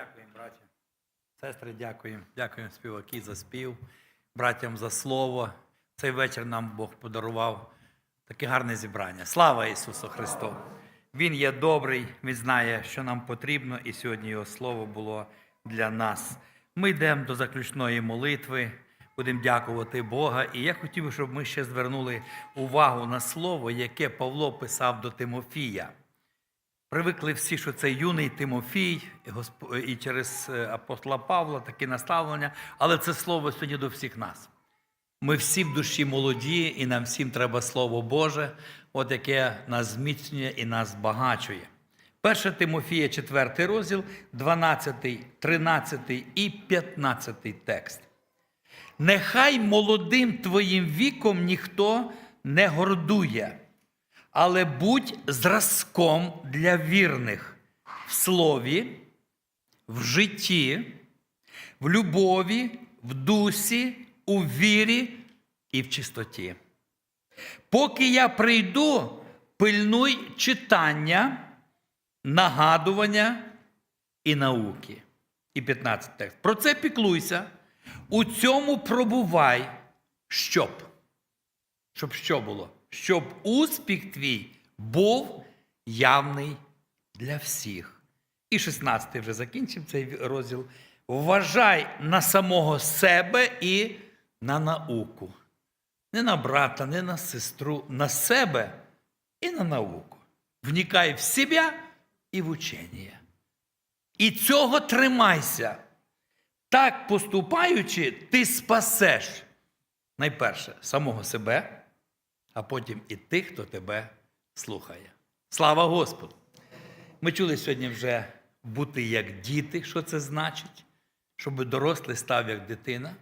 Дякуємо, браття. Сестри, дякуємо. Дякуємо співаки за спів, братям за слово. Цей вечір нам Бог подарував таке гарне зібрання. Слава Ісусу Христу! Він є добрий, Він знає, що нам потрібно, і сьогодні Його слово було для нас. Ми йдемо до заключної молитви, будемо дякувати Бога. І я хотів би, щоб ми ще звернули увагу на слово, яке Павло писав до Тимофія. Привикли всі, що це юний Тимофій, і через е, апостола Павла таке наставлення, але це слово сьогодні до всіх нас. Ми всі в душі молоді, і нам всім треба Слово Боже, от яке нас зміцнює і нас збагачує. 1 Тимофія, 4 розділ, 12, 13 і 15 текст. Нехай молодим твоїм віком ніхто не гордує, але будь зразком для вірних в слові, в житті, в любові, в дусі, у вірі і в чистоті. Поки я прийду, пильнуй читання, нагадування і науки. І 15 текст. Про це піклуйся, у цьому пробувай, щоб. Щоб що було? Щоб успіх твій був явний для всіх. І 16 вже закінчив цей розділ. Вважай на самого себе і на науку. Не на брата, не на сестру, на себе і на науку. Вникай в себе і в учення. І цього тримайся. Так поступаючи, ти спасеш найперше самого себе, а потім і тих, хто тебе слухає. Слава Господу! Ми чули сьогодні вже бути як діти, що це значить, щоб дорослий став як дитина.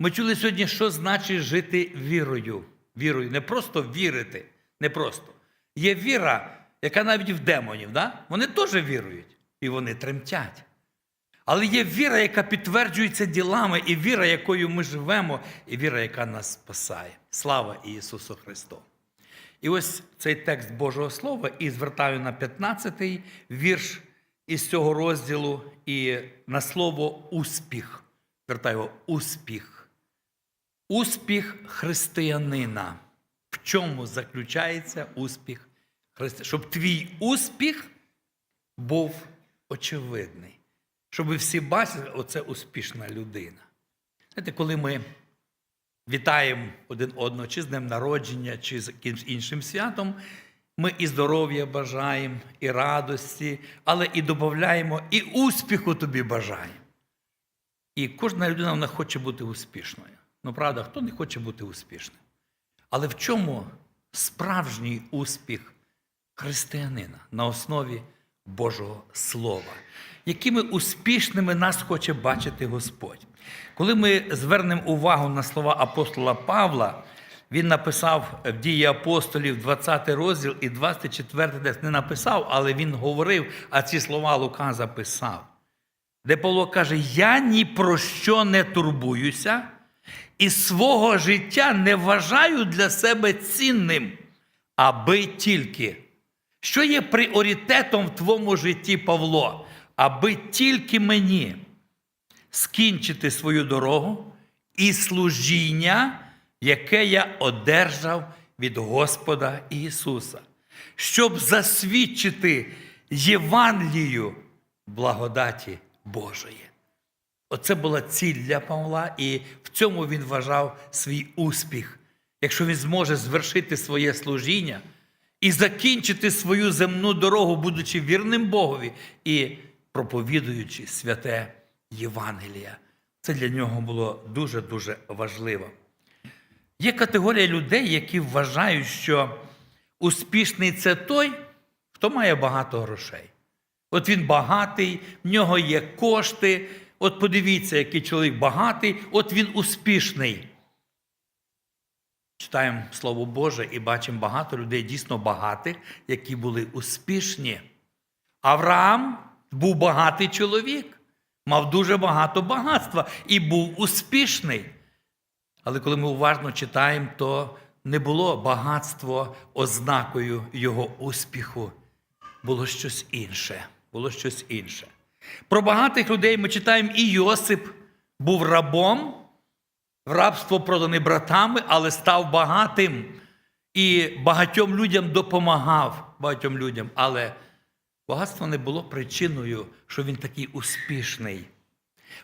Ми чули сьогодні, що значить жити вірою. Вірою, не просто вірити, не просто. Є віра, яка навіть в демонів, да? вони теж вірують, і вони тремтять. Але є віра, яка підтверджується ділами, і віра, якою ми живемо, і віра, яка нас спасає. Слава Ісусу Христу! І ось цей текст Божого Слова, і звертаю на 15-й вірш із цього розділу, і на слово успіх. Звертаю успіх. Успіх християнина. В чому заключається успіх християнина? Щоб твій успіх був очевидний. Щоб всі бачили, оце успішна людина. Знаєте, коли ми вітаємо один одного, чи з днем народження, чи з якимось іншим святом, ми і здоров'я бажаємо, і радості, але і додаємо, і успіху тобі бажаємо. І кожна людина вона хоче бути успішною. Ну, правда, хто не хоче бути успішним? Але в чому справжній успіх християнина на основі Божого Слова? Якими успішними нас хоче бачити Господь? Коли ми звернемо увагу на слова апостола Павла, він написав в дії апостолів 20 розділ і 24 десь не написав, але він говорив, а ці слова Лука записав. Де Павло каже: Я ні про що не турбуюся і свого життя не вважаю для себе цінним, аби тільки. Що є пріоритетом в твоєму житті, Павло? Аби тільки мені скінчити свою дорогу і служіння, яке я одержав від Господа Ісуса, щоб засвідчити Євангелію благодаті Божої. Оце була ціль для Павла, і в цьому він вважав свій успіх. Якщо він зможе звершити своє служіння і закінчити свою земну дорогу, будучи вірним Богові і проповідуючи святе Євангелія. Це для нього було дуже-дуже важливо. Є категорія людей, які вважають, що успішний це той, хто має багато грошей. От він багатий, в нього є кошти. От подивіться, який чоловік багатий, от він успішний. Читаємо Слово Боже і бачимо багато людей дійсно багатих, які були успішні. Авраам був багатий чоловік, мав дуже багато багатства і був успішний. Але коли ми уважно читаємо, то не було багатство ознакою його успіху. Було щось інше. Було щось інше. Про багатих людей ми читаємо і Йосип був рабом, в рабство проданий братами, але став багатим і багатьом людям допомагав багатьом людям. Але багатство не було причиною, що він такий успішний.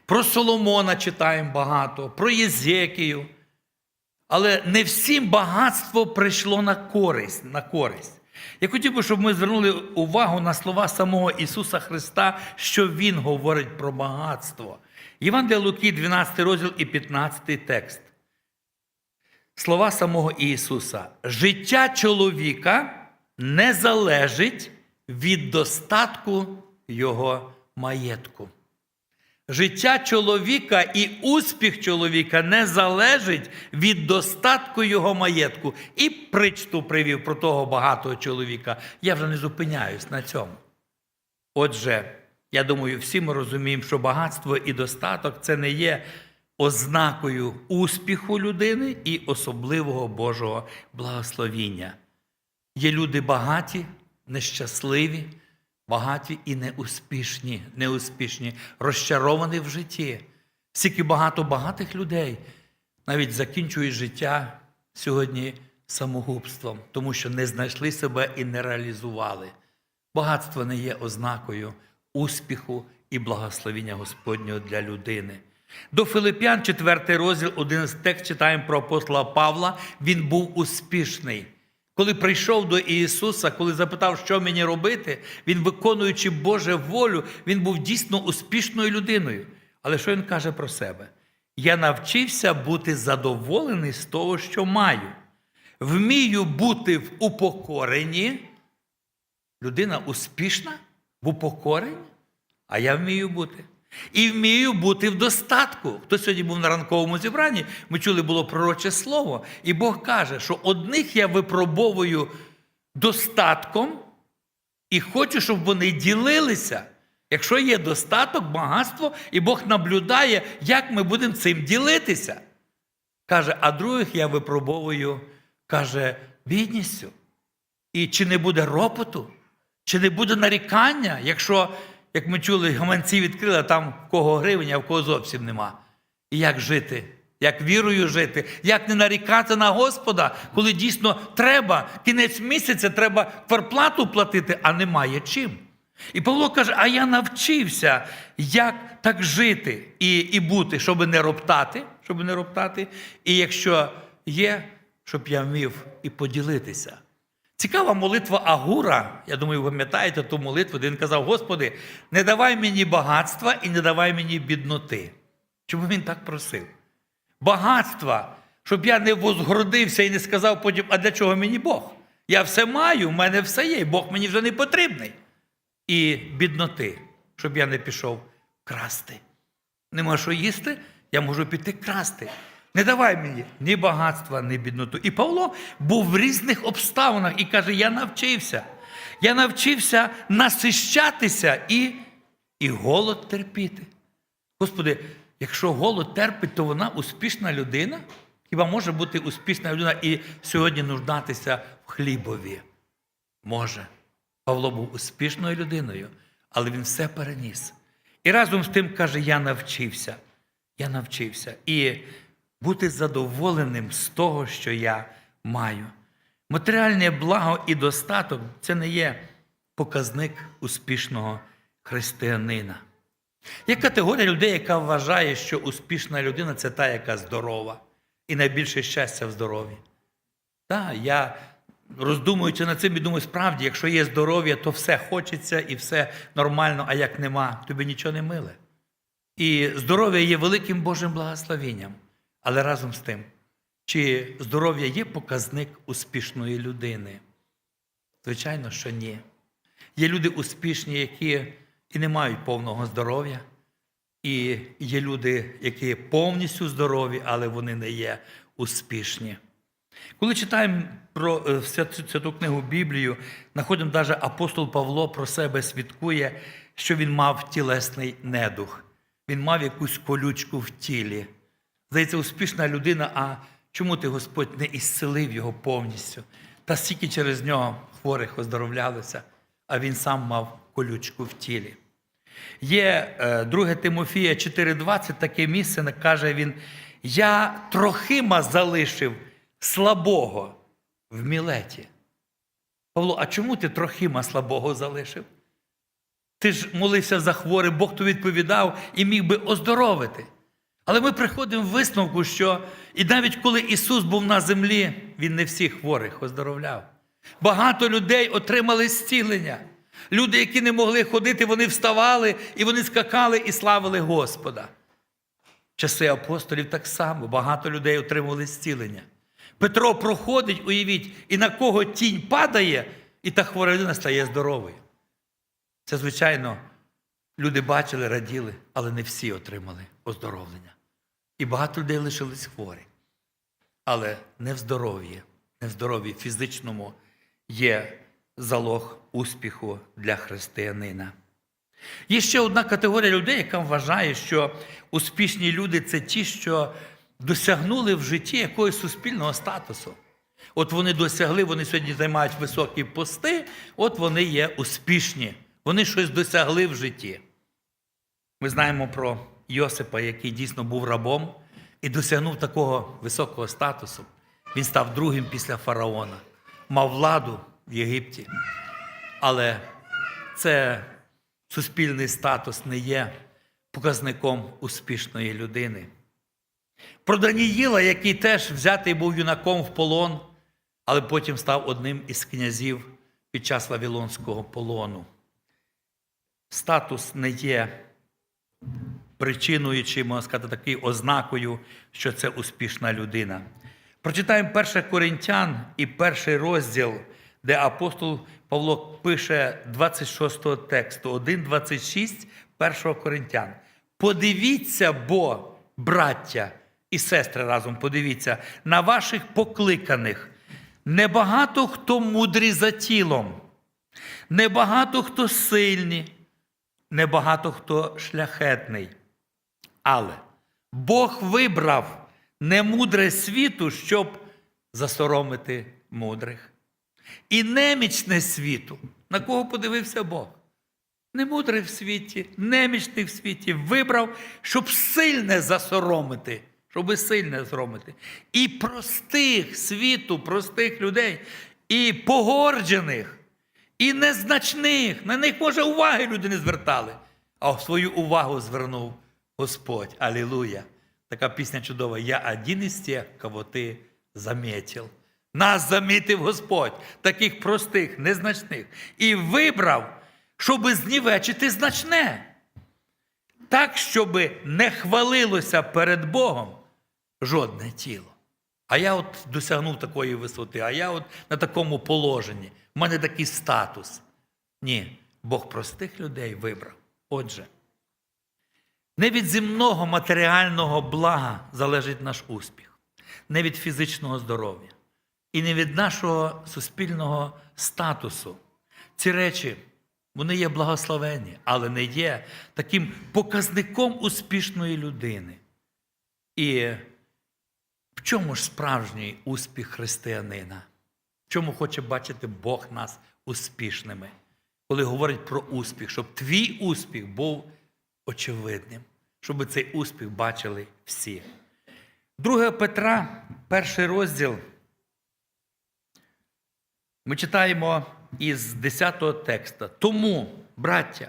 Про Соломона читаємо багато, про Єзекію. Але не всім багатство прийшло на користь. на користь. Я хотів би, щоб ми звернули увагу на слова самого Ісуса Христа, що Він говорить про багатство. Євангелія Луки, 12 розділ і 15 текст. Слова самого Ісуса. Життя чоловіка не залежить від достатку Його маєтку. Життя чоловіка і успіх чоловіка не залежить від достатку його маєтку. І причту привів про того багатого чоловіка. Я вже не зупиняюсь на цьому. Отже, я думаю, всі ми розуміємо, що багатство і достаток це не є ознакою успіху людини і особливого Божого благословіння. Є люди багаті, нещасливі, багаті і неуспішні, неуспішні, розчаровані в житті. Скільки багато багатих людей навіть закінчують життя сьогодні самогубством, тому що не знайшли себе і не реалізували. Багатство не є ознакою успіху і благословіння Господнього для людини. До Филип'ян, 4 розділ, 11 текст читаємо про апостола Павла. Він був успішний. Коли прийшов до Ісуса, коли запитав, що мені робити, Він, виконуючи Божу волю, він був дійсно успішною людиною. Але що він каже про себе? Я навчився бути задоволений з того, що маю. Вмію бути в упокоренні. Людина успішна в упокоренні, а я вмію бути. І вмію бути в достатку. Хто сьогодні був на ранковому зібранні, ми чули, було пророче слово. І Бог каже, що одних я випробовую достатком і хочу, щоб вони ділилися. Якщо є достаток, багатство, і Бог наблюдає, як ми будемо цим ділитися. Каже, а других я випробовую, каже, бідністю. І чи не буде ропоту, чи не буде нарікання, якщо як ми чули, гаманці відкрили, а там в кого гривень, а в кого зовсім нема. І як жити? Як вірою жити, як не нарікати на Господа, коли дійсно треба, кінець місяця треба кварплату платити, а немає чим. І Павло каже: а я навчився, як так жити і і бути, щоб не роптати, щоб не роптати, і якщо є, щоб я вмів і поділитися. Цікава молитва Агура, я думаю, ви пам'ятаєте ту молитву, де він казав: Господи, не давай мені багатства і не давай мені бідноти. Чому він так просив? Багатства, щоб я не возгордився і не сказав потім, а для чого мені Бог? Я все маю, в мене все є, Бог мені вже не потрібний. І бідноти, щоб я не пішов красти. Нема що їсти, я можу піти красти. Не давай мені ні багатства, ні бідноту. І Павло був в різних обставинах і каже: Я навчився. Я навчився насищатися і, і голод терпіти. Господи, якщо голод терпить, то вона успішна людина. Хіба може бути успішна людина і сьогодні нуждатися в хлібові? Може. Павло був успішною людиною, але він все переніс. І разом з тим каже: Я навчився. Я навчився. І бути задоволеним з того, що я маю. Матеріальне благо і достаток це не є показник успішного християнина. Є категорія людей, яка вважає, що успішна людина це та, яка здорова, і найбільше щастя в здоров'ї. Так, я роздумуючи над цим і думаю, справді, якщо є здоров'я, то все хочеться і все нормально, а як нема, тобі нічого не миле. І здоров'я є великим Божим благословенням. Але разом з тим, чи здоров'я є показник успішної людини? Звичайно, що ні. Є люди успішні, які і не мають повного здоров'я, і є люди, які повністю здорові, але вони не є успішні. Коли читаємо про е, святу книгу Біблію, знаходимо навіть апостол Павло про себе свідкує, що він мав тілесний недух, він мав якусь колючку в тілі. Здається, успішна людина, а чому ти Господь не ісцелив його повністю? Та стільки через нього хворих оздоровлялися, а він сам мав колючку в тілі. Є е, 2 Тимофія 4,20, таке місце каже він: Я трохима залишив слабого в Мілеті. Павло, а чому ти трохима слабого залишив? Ти ж молився за хворих, Бог то відповідав і міг би оздоровити. Але ми приходимо в висновку, що і навіть коли Ісус був на землі, Він не всіх хворих оздоровляв. Багато людей отримали зцілення. Люди, які не могли ходити, вони вставали і вони скакали і славили Господа. Часи апостолів так само багато людей отримували зцілення. Петро проходить, уявіть, і на кого тінь падає, і та хвора людина стає здоровою. Це, звичайно, люди бачили, раділи, але не всі отримали оздоровлення. І багато людей лишились хворі. Але не в здоров'ї, не в здоров'ї фізичному є залог успіху для християнина. Є ще одна категорія людей, яка вважає, що успішні люди це ті, що досягнули в житті якогось суспільного статусу. От вони досягли, вони сьогодні займають високі пости, от вони є успішні, вони щось досягли в житті. Ми знаємо про Йосипа, який дійсно був рабом і досягнув такого високого статусу. Він став другим після фараона, мав владу в Єгипті. Але це суспільний статус не є показником успішної людини. Про Даніїла, який теж взятий був юнаком в полон, але потім став одним із князів під час Вавилонського полону. Статус не є причиною, чи можна сказати, такою ознакою, що це успішна людина. Прочитаємо 1 Коринтян і перший розділ, де апостол Павло пише 26 тексту, 1,26 1 Коринтян. Подивіться, бо, браття і сестри разом, подивіться, на ваших покликаних. Небагато хто мудрий за тілом, небагато хто сильний, небагато хто шляхетний. Але Бог вибрав немудре світу, щоб засоромити мудрих. І немічне світу. На кого подивився Бог? Немудрий в світі, немічний в світі вибрав, щоб сильне засоромити, щоб сильне зромити. І простих світу, простих людей, і погорджених, і незначних. На них, може, уваги люди не звертали, а свою увагу звернув Господь. Алілуя! Така пісня чудова. Я один із тих, кого ти замітив. Нас замітив Господь, таких простих, незначних, і вибрав, щоб знівечити значне. Так, щоб не хвалилося перед Богом жодне тіло. А я от досягнув такої висоти, а я от на такому положенні. У мене такий статус. Ні, Бог простих людей вибрав. Отже, не від земного матеріального блага залежить наш успіх, не від фізичного здоров'я і не від нашого суспільного статусу. Ці речі, вони є благословенні, але не є таким показником успішної людини. І в чому ж справжній успіх християнина? В чому хоче бачити Бог нас успішними? Коли говорить про успіх, щоб твій успіх був очевидним, щоб цей успіх бачили всі. 2 Петра, перший розділ. Ми читаємо із 10 текста. Тому, браття,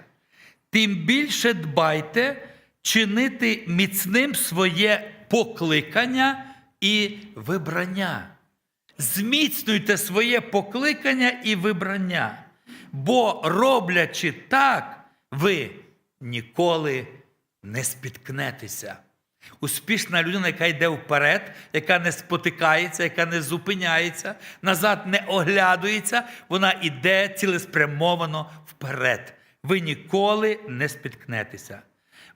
тим більше дбайте чинити міцним своє покликання і вибрання. Зміцнюйте своє покликання і вибрання, бо роблячи так, ви ніколи не спіткнетеся. Успішна людина, яка йде вперед, яка не спотикається, яка не зупиняється, назад не оглядується, вона йде цілеспрямовано вперед. Ви ніколи не спіткнетеся.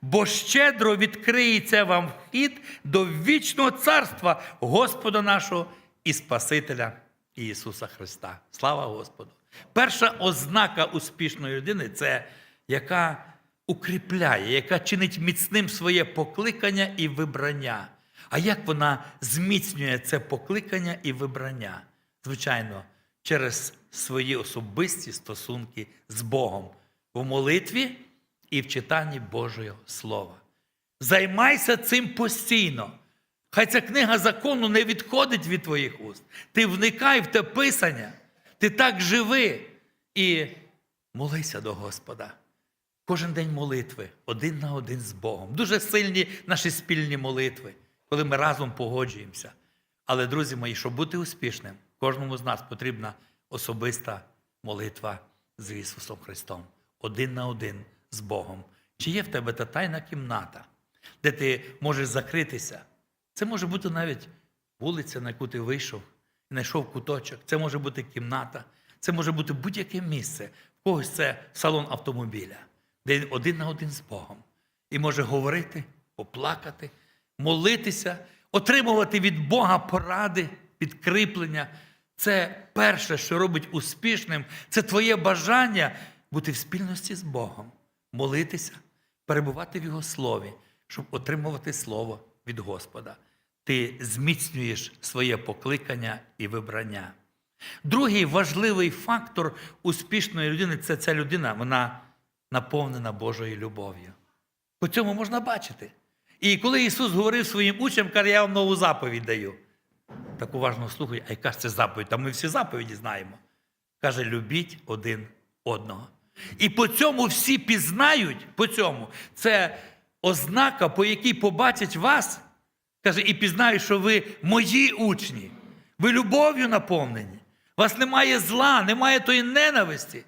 Бо щедро відкриється вам вхід до вічного царства Господа нашого і Спасителя Ісуса Христа. Слава Господу! Перша ознака успішної людини це яка укріпляє, яка чинить міцним своє покликання і вибрання. А як вона зміцнює це покликання і вибрання? Звичайно, через свої особисті стосунки з Богом в молитві і в читанні Божого Слова. Займайся цим постійно. Хай ця книга закону не відходить від твоїх уст. Ти вникай в те писання, ти так живи і молися до Господа. Кожен день молитви один на один з Богом. Дуже сильні наші спільні молитви, коли ми разом погоджуємося. Але, друзі мої, щоб бути успішним, кожному з нас потрібна особиста молитва з Ісусом Христом. Один на один з Богом. Чи є в тебе та тайна кімната, де ти можеш закритися? Це може бути навіть вулиця, на яку ти вийшов, і знайшов куточок. Це може бути кімната, це може бути будь-яке місце. В когось це салон автомобіля, де один на один з Богом. І може говорити, поплакати, молитися, отримувати від Бога поради, підкріплення. Це перше, що робить успішним, це твоє бажання бути в спільності з Богом, молитися, перебувати в Його слові, щоб отримувати слово від Господа. Ти зміцнюєш своє покликання і вибрання. Другий важливий фактор успішної людини це ця людина, вона наповнена Божою любов'ю. По цьому можна бачити. І коли Ісус говорив своїм учням, каже, я вам нову заповідь даю. Так уважно слухай, а яка ж це заповідь? Та ми всі заповіді знаємо. Каже, любіть один одного. І по цьому всі пізнають, по цьому, це ознака, по якій побачать вас. Каже, і пізнають, що ви мої учні, ви любов'ю наповнені. Вас немає зла, немає тої ненависті.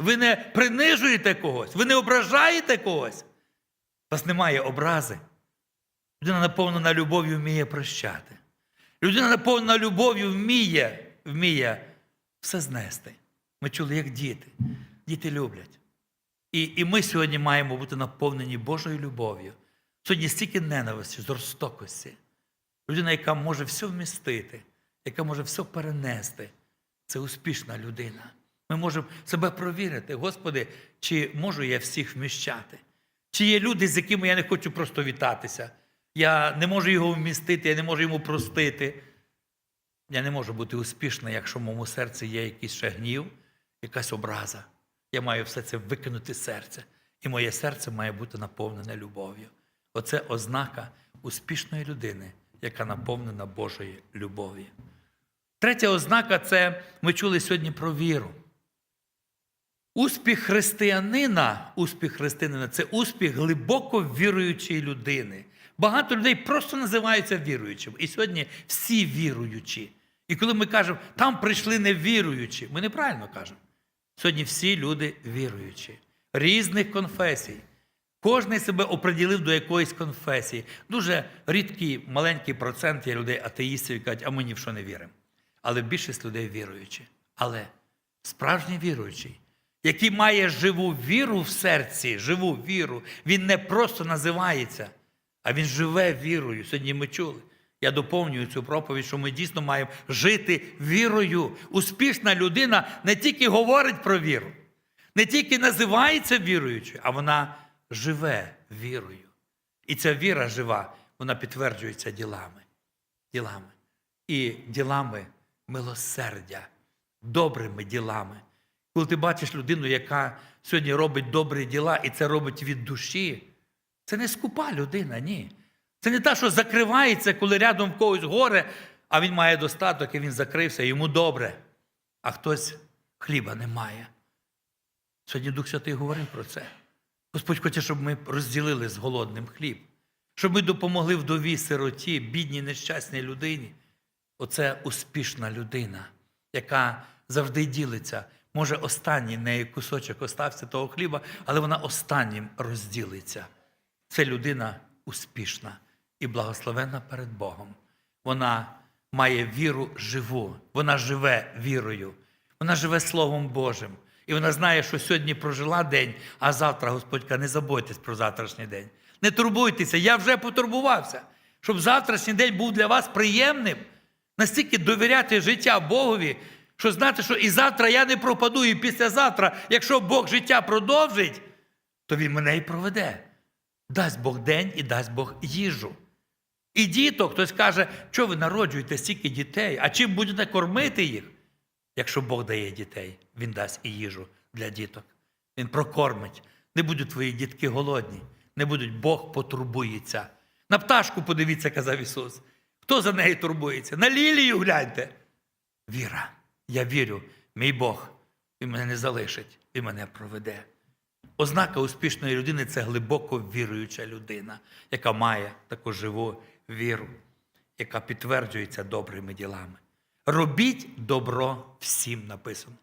Ви не принижуєте когось, ви не ображаєте когось. У вас немає образи. Людина наповнена любов'ю вміє прощати. Людина наповнена любов'ю вміє, вміє все знести. Ми чули, як діти. Діти люблять. І, і ми сьогодні маємо бути наповнені Божою любов'ю. Сьогодні стільки ненависті, жорстокості. Людина, яка може все вмістити, яка може все перенести. Це успішна людина. Ми можемо себе провірити, Господи, чи можу я всіх вміщати? Чи є люди, з якими я не хочу просто вітатися? Я не можу його вмістити, я не можу йому простити. Я не можу бути успішним, якщо в моєму серці є якийсь ще гнів, якась образа. Я маю все це викинути з серця. І моє серце має бути наповнене любов'ю. Оце ознака успішної людини, яка наповнена Божою любов'ю. Третя ознака це ми чули сьогодні про віру. Успіх християнина, успіх християнина це успіх глибоко віруючої людини. Багато людей просто називаються віруючими. І сьогодні всі віруючі. І коли ми кажемо, там прийшли невіруючі, ми неправильно кажемо. Сьогодні всі люди віруючі, різних конфесій. Кожен себе оприділив до якоїсь конфесії. Дуже рідкий маленький процент є людей атеїстів, які кажуть, а ми ні в що не віримо. Але більшість людей віруючі. Але справжній віруючий, який має живу віру в серці, живу віру, він не просто називається, а він живе вірою. Сьогодні ми чули. Я доповнюю цю проповідь, що ми дійсно маємо жити вірою. Успішна людина не тільки говорить про віру, не тільки називається віруючою, а вона живе вірою. І ця віра жива, вона підтверджується ділами. Ділами. І ділами милосердя, добрими ділами. Коли ти бачиш людину, яка сьогодні робить добрі діла, і це робить від душі, це не скупа людина, ні. Це не та, що закривається, коли рядом в когось горе, а він має достаток, і він закрився, йому добре. А хтось хліба не має. Сьогодні Дух Святий говорив про це. Господь хоче, щоб ми розділили з голодним хліб, щоб ми допомогли вдові, сироті, бідній, нещасній людині. Оце успішна людина, яка завжди ділиться. Може, останній неї кусочок остався того хліба, але вона останнім розділиться. Це людина успішна і благословенна перед Богом. Вона має віру живу, вона живе вірою, вона живе Словом Божим. І вона знає, що сьогодні прожила день, а завтра, Господь не забудьтесь про завтрашній день. Не турбуйтеся, я вже потурбувався, щоб завтрашній день був для вас приємним. Настільки довіряти життя Богові, що знати, що і завтра я не пропаду, і післязавтра, якщо Бог життя продовжить, то Він мене і проведе. Дасть Бог день і дасть Бог їжу. І діток, хтось каже, що ви народжуєте стільки дітей, а чим будете кормити їх? Якщо Бог дає дітей, Він дасть і їжу для діток. Він прокормить Не будуть твої дітки голодні, не будуть, Бог потурбується. На пташку подивіться, казав Ісус. Хто за неї турбується? На лілію гляньте. Віра. Я вірю, мій Бог, Він мене не залишить, Він мене проведе. Ознака успішної людини це глибоко віруюча людина, яка має таку живу віру, яка підтверджується добрими ділами. Робіть добро всім написано.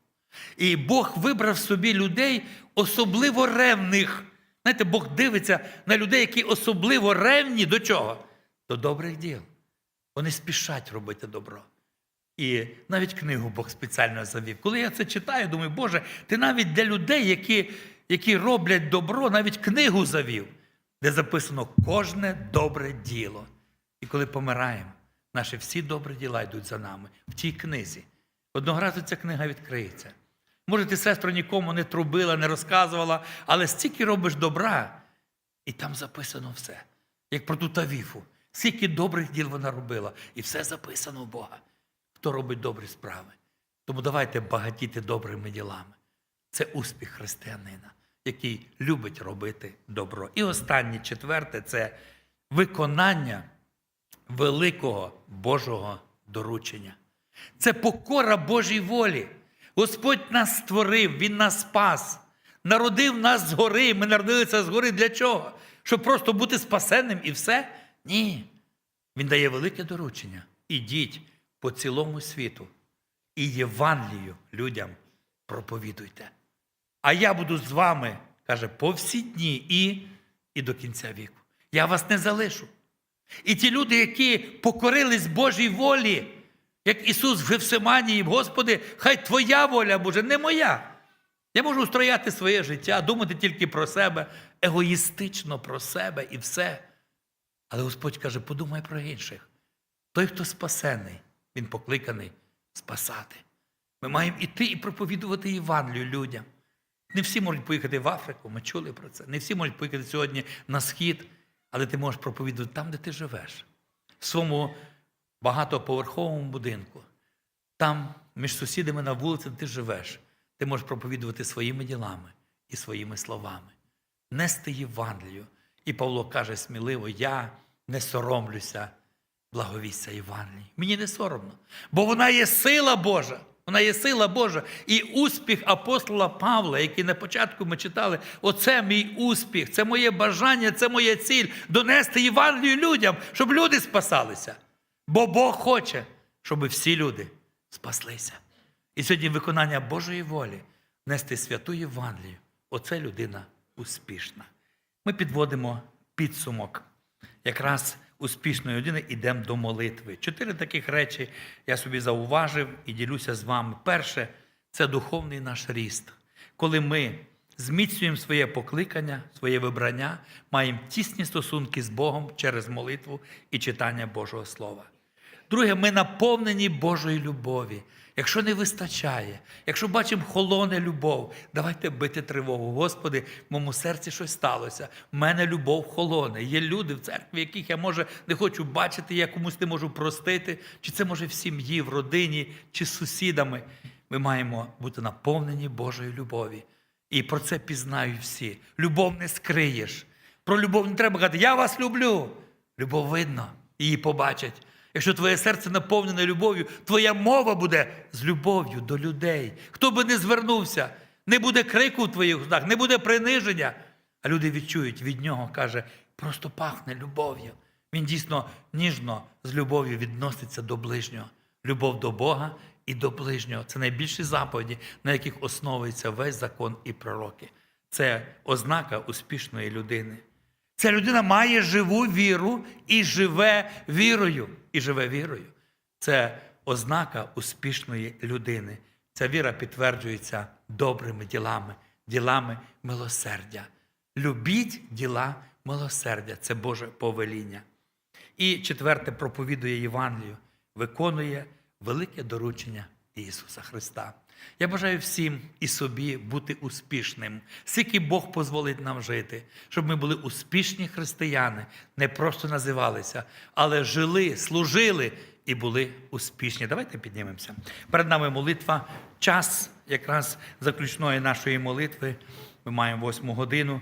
І Бог вибрав собі людей особливо ревних. Знаєте, Бог дивиться на людей, які особливо ревні до чого? До добрих діл. Вони спішать робити добро. І навіть книгу Бог спеціально завів. Коли я це читаю, думаю, Боже, ти навіть для людей, які, які роблять добро, навіть книгу завів, де записано кожне добре діло. І коли помираємо, наші всі добрі діла йдуть за нами в тій книзі. Одного разу ця книга відкриється. Може, ти, сестро, нікому не трубила, не розказувала, але стільки робиш добра, і там записано все. Як про ту Тавіфу. Скільки добрих діл вона робила, і все записано у Бога. Хто робить добрі справи. Тому давайте багатіти добрими ділами. Це успіх християнина, який любить робити добро. І останнє, четверте, це виконання великого Божого доручення. Це покора Божій волі. Господь нас створив, Він нас спас, народив нас згори. Ми народилися згори для чого? Щоб просто бути спасенним і все? Ні. Він дає велике доручення. Ідіть по цілому світу і Євангелію людям проповідуйте. А я буду з вами, каже, по всі дні і, і до кінця віку. Я вас не залишу. І ті люди, які покорились Божій волі, як Ісус в Гефсиманії, Господи, хай Твоя воля Боже, не моя. Я можу устрояти своє життя, думати тільки про себе, егоїстично про себе і все. Але Господь каже, подумай про інших. Той, хто спасений, він покликаний спасати. Ми маємо іти і проповідувати Євангелію людям. Не всі можуть поїхати в Африку, ми чули про це. Не всі можуть поїхати сьогодні на схід, але ти можеш проповідувати там, де ти живеш, в своєму багатоповерховому будинку. Там, між сусідами на вулиці, де ти живеш, ти можеш проповідувати своїми ділами і своїми словами, нести Євангелію. І Павло каже сміливо: я не соромлюся благовістя Євангелії. Мені не соромно, бо вона є сила Божа. Вона є сила Божа. І успіх апостола Павла, який на початку ми читали, оце мій успіх, це моє бажання, це моя ціль донести Євангелію людям, щоб люди спасалися. Бо Бог хоче, щоб всі люди спаслися. І сьогодні виконання Божої волі нести святу Євангелію. Оце людина успішна. Ми підводимо підсумок якраз успішної людини йдемо до молитви. Чотири таких речі я собі зауважив і ділюся з вами. Перше це духовний наш ріст. Коли ми зміцнюємо своє покликання, своє вибрання, маємо тісні стосунки з Богом через молитву і читання Божого Слова. Друге, ми наповнені Божої любові. Якщо не вистачає, якщо бачимо холоне любов, давайте бити тривогу. Господи, в моєму серці щось сталося. В мене любов холоне. Є люди в церкві, яких я може не хочу бачити, я комусь не можу простити, чи це може в сім'ї, в родині, чи з сусідами. Ми маємо бути наповнені Божою любові. І про це пізнають всі. Любов не скриєш. Про любов не треба казати, я вас люблю. Любов видно, її побачать. Якщо твоє серце наповнене любов'ю, твоя мова буде з любов'ю до людей. Хто би не звернувся, не буде крику в твоїх устах, не буде приниження. А люди відчують від нього, каже, просто пахне любов'ю. Він дійсно ніжно з любов'ю відноситься до ближнього. Любов до Бога і до ближнього. Це найбільші заповіді, на яких основується весь закон і пророки. Це ознака успішної людини. Ця людина має живу віру і живе вірою. І живе вірою. Це ознака успішної людини. Ця віра підтверджується добрими ділами, ділами милосердя. Любіть діла милосердя це Боже повеління. І четверте, проповідує Євангелію, виконує велике доручення Ісуса Христа. Я бажаю всім і собі бути успішним, скільки Бог дозволить нам жити, щоб ми були успішні християни, не просто називалися, але жили, служили і були успішні. Давайте піднімемося. Перед нами молитва, час якраз заключної нашої молитви. Ми маємо восьму годину.